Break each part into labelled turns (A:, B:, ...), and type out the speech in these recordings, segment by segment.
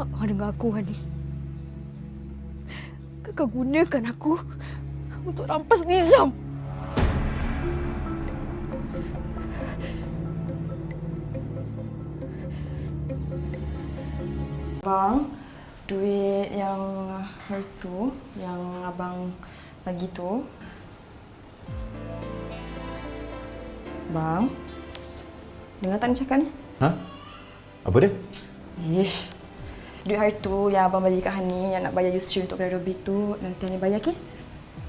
A: Tak mahu dengar aku, Hani. Kakak gunakan aku untuk rampas Nizam.
B: Bang, duit yang hari tu, yang abang bagi tu. Bang, dengar tak ni cakap ni?
C: Ha? Apa dia?
B: Ish. Duit hari tu yang abang bagi kat Hani yang nak bayar Yusri untuk bayar Robi tu, nanti Hani bayar ke?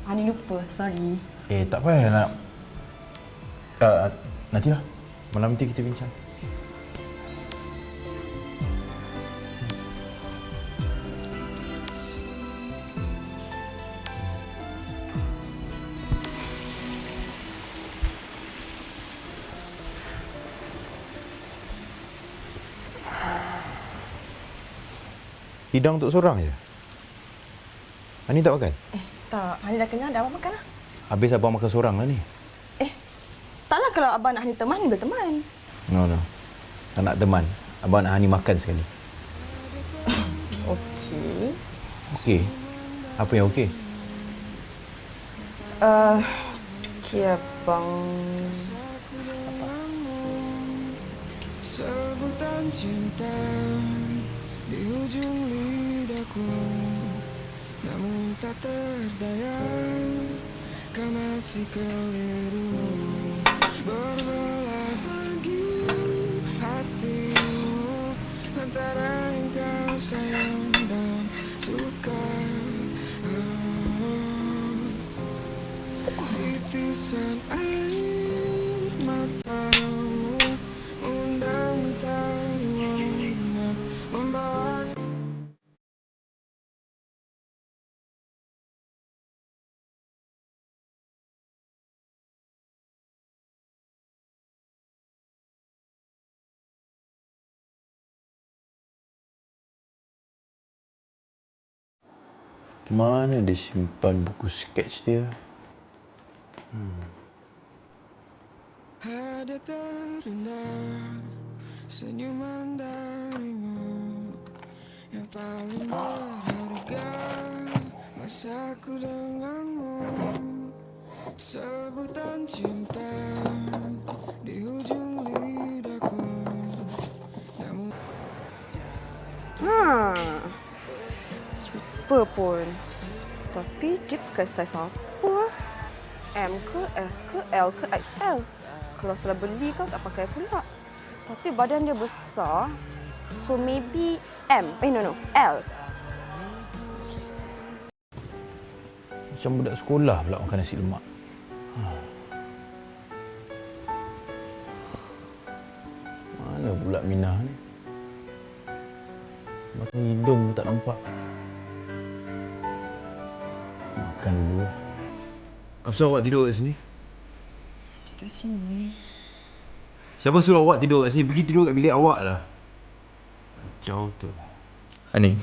B: Hani lupa, sorry.
C: Eh, tak payah nak... Uh, nantilah. Malam nanti kita bincang. Hidang untuk seorang je? Ani tak makan?
B: Eh, tak. Hani dah kenyang, dah abang makan lah.
C: Habis abang makan seorang lah ni.
B: Eh, taklah kalau abang nak Hani teman, Hani berteman.
C: No, no. Tak nak teman. Abang nak Hani makan sekali.
B: Okey.
C: Okey. Apa yang okey?
B: Uh, okey abang.
D: Sebutan cinta di ujung lidahku Namun tak terdaya Kau masih keliru. Berbelah bagi hatimu Antara yang kau sayang dan suka. Oh, Titisan air
C: Mana dia simpan buku sketch dia?
D: Ada terindah senyuman darimu Yang paling berharga masaku denganmu Sebutan cinta di ujung
B: Super pun. Tapi dia bukan saiz apa? M ke, S ke, L ke, XL. Kalau salah beli kau tak pakai pula. Tapi badan dia besar. So maybe M. Eh no no, L.
C: Macam budak sekolah pula makan nasi lemak. Ha. Mana pula Minah ni? Makan hidung tak nampak. Makan dulu. Apa awak tidur kat sini?
B: Tidur sini.
C: Siapa suruh awak tidur kat sini? Pergi tidur kat bilik awak lah. Jauh tu. Ani,